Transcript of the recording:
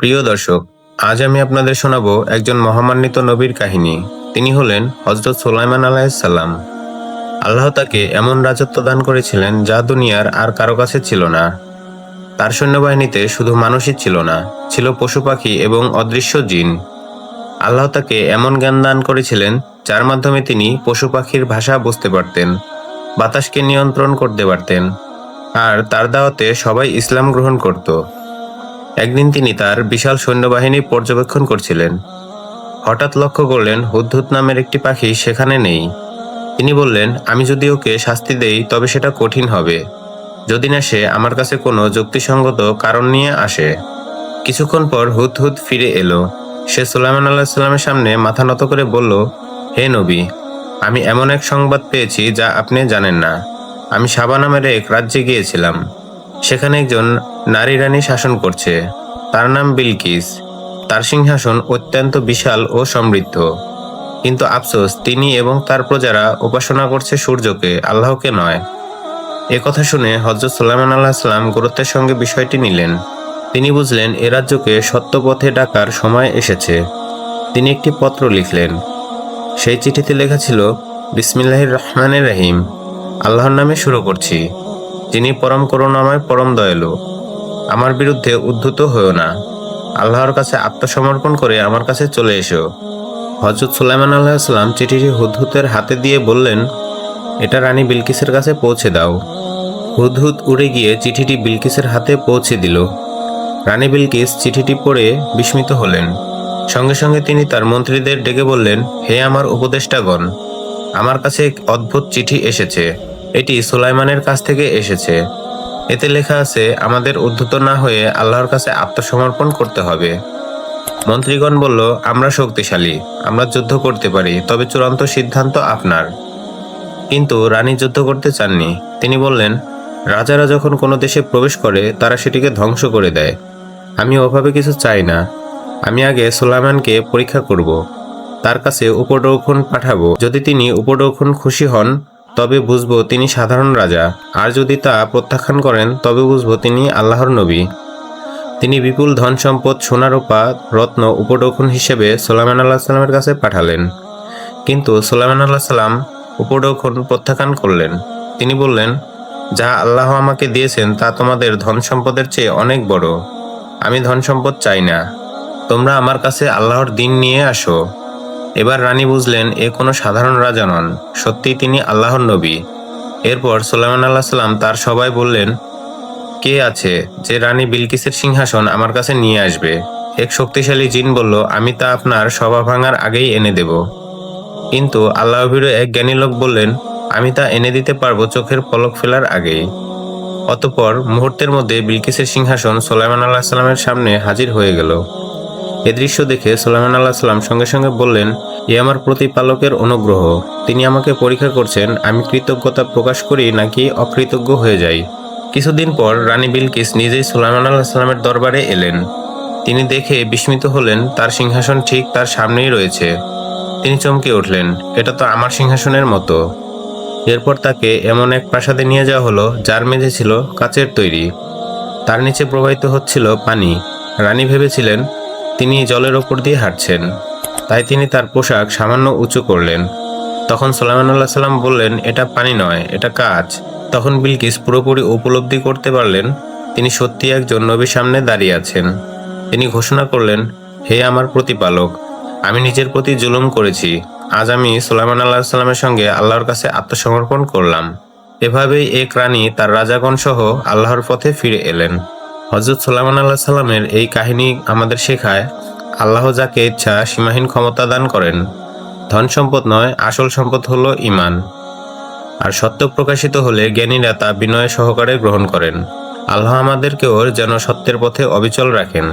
প্রিয় দর্শক, আজ আমি আপনাদের শোনাবো একজন মহামান্বিত নবীর কাহিনী। তিনি হলেন হজরত সোলাইমান আলাইসাল্লাম আল্লাহ তাকে এমন রাজত্ব দান করেছিলেন যা দুনিয়ার আর কারও কাছে ছিল না। তার সৈন্যবাহিনীতে শুধু মানুষই ছিল না, ছিল পশু পাখি এবং অদৃশ্য জিন। আল্লাহ তাকে এমন জ্ঞান দান করেছিলেন যার মাধ্যমে তিনি পশু পাখির ভাষা বুঝতে পারতেন, বাতাসকে নিয়ন্ত্রণ করতে পারতেন। আর তার দাওয়াতে সবাই ইসলাম গ্রহণ করত। একদিন তিনি তার বিশাল সৈন্যবাহিনী পর্যবেক্ষণ করছিলেন। হঠাৎ লক্ষ্য করলেন হুদহুদ নামের একটি পাখি সেখানে নেই। তিনি বললেন, আমি যদি ওকে শাস্তি দেই, তবে সেটা কঠিন হবে। যদি না সে আমার কাছে কোনো যুক্তিসঙ্গত কারণ নিয়ে আসে। কিছুক্ষণ পর হুদহুদ ফিরে এলো। সে সুলাইমান আল্লাহ সাল্লামের সামনে মাথা নত করে বলল, হে নবী, আমি এমন এক সংবাদ পেয়েছি যা আপনি জানেন না। আমি সাবা নামের এক রাজ্যে গিয়েছিলাম। সেখানে একজন নারী রানী শাসন করছে। তার নাম বিলকিস। তার সিংহাসন অত্যন্ত বিশাল ও সমৃদ্ধ। কিন্তু আফসোস, তিনি এবং তার প্রজারা উপাসনা করছে সূর্যকে, আল্লাহকে নয়। এ কথা শুনে হজরত সুলাইমান আল্লাহ সাল্লাম গুরুত্বের সঙ্গে বিষয়টি নিলেন। তিনি বুঝলেন, এ রাজ্যকে সত্য পথে ডাকার সময় এসেছে। তিনি একটি পত্র লিখলেন। সেই চিঠিতে লেখা ছিল, বিসমিল্লাহির রহমানের রহিম। আল্লাহর নামে শুরু করছি। যিনি পরম করুণাময়, পরম দয়ালু। আমার বিরুদ্ধে উদ্ধত হয়েও না। আল্লাহর কাছে আত্মসমর্পণ করে আমার কাছে চলে এসো। হজরত সুলাইমান আল্লাহাম চিঠিটি হুদহুতের হাতে দিয়ে বললেন, এটা রানী বিলকিসের কাছে পৌঁছে দাও। হুদহুদ উড়ে গিয়ে চিঠিটি বিলকিসের হাতে পৌঁছে দিল। রানী বিলকিস চিঠিটি পড়ে বিস্মিত হলেন। সঙ্গে সঙ্গে তিনি তার মন্ত্রীদের ডেকে বললেন, হে আমার উপদেষ্টাগণ, আমার কাছে এক অদ্ভুত চিঠি এসেছে। এটি সুলাইমানের কাছ থেকে এসেছে। এতে লেখা আছে, আমাদের উদ্ধত না হয়ে আল্লাহর কাছে আত্মসমর্পণ করতে হবে। মন্ত্রীগণ বলল, আমরা শক্তিশালী, আমরা যুদ্ধ করতে পারি, তবে চূড়ান্ত সিদ্ধান্ত আপনার। কিন্তু রানী যুদ্ধ করতে চাননি। তিনি বললেন, রাজারা যখন কোনো দেশে প্রবেশ করে, তারা সেটিকে ধ্বংস করে দেয়। আমি ওভাবে কিছু চাই না। আমি আগে সুলাইমানকে পরীক্ষা করব। তার কাছে উপঢৌকন পাঠাবো। যদি তিনি উপঢৌকন খুশি হন তবে বুঝব তিনি সাধারণ রাজা। আর যদি তা প্রত্যাখ্যান করেন, তবে বুঝব তিনি আল্লাহর নবী। তিনি বিপুল ধন সম্পদ সোনারূপা রত্ন, উপঢৌকন হিসেবে সোলাইমান আল্লাহ সাল্লামের কাছে পাঠালেন। কিন্তু সোলাইমান আল্লাহ সাল্লাম উপঢৌকন প্রত্যাখ্যান করলেন। তিনি বললেন, যা আল্লাহ আমাকে দিয়েছেন, তা তোমাদের ধন সম্পদের চেয়ে অনেক বড়। আমি ধন সম্পদ চাই না। তোমরা আমার কাছে আল্লাহর দিন নিয়ে আসো। এবার রানী বুঝলেন এ কোনো সাধারণ রাজা নন, সত্যিই তিনি আল্লাহর নবী। এরপর সোলাইমান আল্লাহ সাল্লাম তার সবাই বললেন, কে আছে যে রানী বিলকিসের সিংহাসন আমার কাছে নিয়ে আসবে? এক শক্তিশালী জিন বলল, আমি তা আপনার সভা ভাঙার আগেই এনে দেব। কিন্তু আল্লাহ ভীরু এক জ্ঞানী লোক বললেন, আমি তা এনে দিতে পারব চোখের পলক ফেলার আগেই অতপর মুহূর্তের মধ্যে বিলকিসের সিংহাসন সোলাইমান আল্লাহ সাল্লামের সামনে হাজির হয়ে গেল। এ দৃশ্য দেখে সোলাইমান আল্লাহ সাল্লাম সঙ্গে সঙ্গে বললেন, এ আমার প্রতিপালকের অনুগ্রহ। তিনি আমাকে পরীক্ষা করছেন, আমি কৃতজ্ঞতা প্রকাশ করি নাকি অকৃতজ্ঞ হয়ে যাই? কিছুদিন পর রানী বিলকিস নিজেই সুলাইমান আল্লাহ সাল্লামের দরবারে এলেন। তিনি দেখে বিস্মিত হলেন, তার সিংহাসন ঠিক তার সামনেই রয়েছে। তিনি চমকে উঠলেন, এটা তো আমার সিংহাসনের মতো। এরপর তাকে এমন এক প্রাসাদে নিয়ে যাওয়া হলো, যার মেঝে ছিল কাচের তৈরি। তার নিচে প্রবাহিত হচ্ছিল পানি। রানী ভেবেছিলেন তিনি জলের ওপর দিয়ে হাঁটছেন। তাই তিনি তার পোশাক সামান্য উঁচু করলেন। তখন সোলাইমান আল্লাহ সাল্লাম বললেন, এটা পানি নয়, এটা কাজ তখন বিলকিস পুরোপুরি উপলব্ধি করতে পারলেন, তিনি সত্যি একজন নবীর সামনে দাঁড়িয়ে আছেন। তিনি ঘোষণা করলেন, হে আমার প্রতিপালক, আমি নিজের প্রতি জুলুম করেছি। আজ আমি সোলাইমান আল্লাহ সাল্লামের সঙ্গে আল্লাহর কাছে আত্মসমর্পণ করলাম। এভাবেই এক রানী তার রাজাগণ সহ আল্লাহর পথে ফিরে এলেন। হজরত সাল্লামান আল্লাহ সাল্লামের এই কাহিনী আমাদের শেখায়, আল্লাহ যাকে ইচ্ছা সীমাহীন ক্ষমতা দান করেন। ধন সম্পদ নয়, আসল সম্পদ হল ইমান আর সত্য প্রকাশিত হলে জ্ঞানীরা তা বিনয় সহকারে গ্রহণ করেন। আল্লাহ আমাদেরকেও যেন সত্যের পথে অবিচল রাখেন।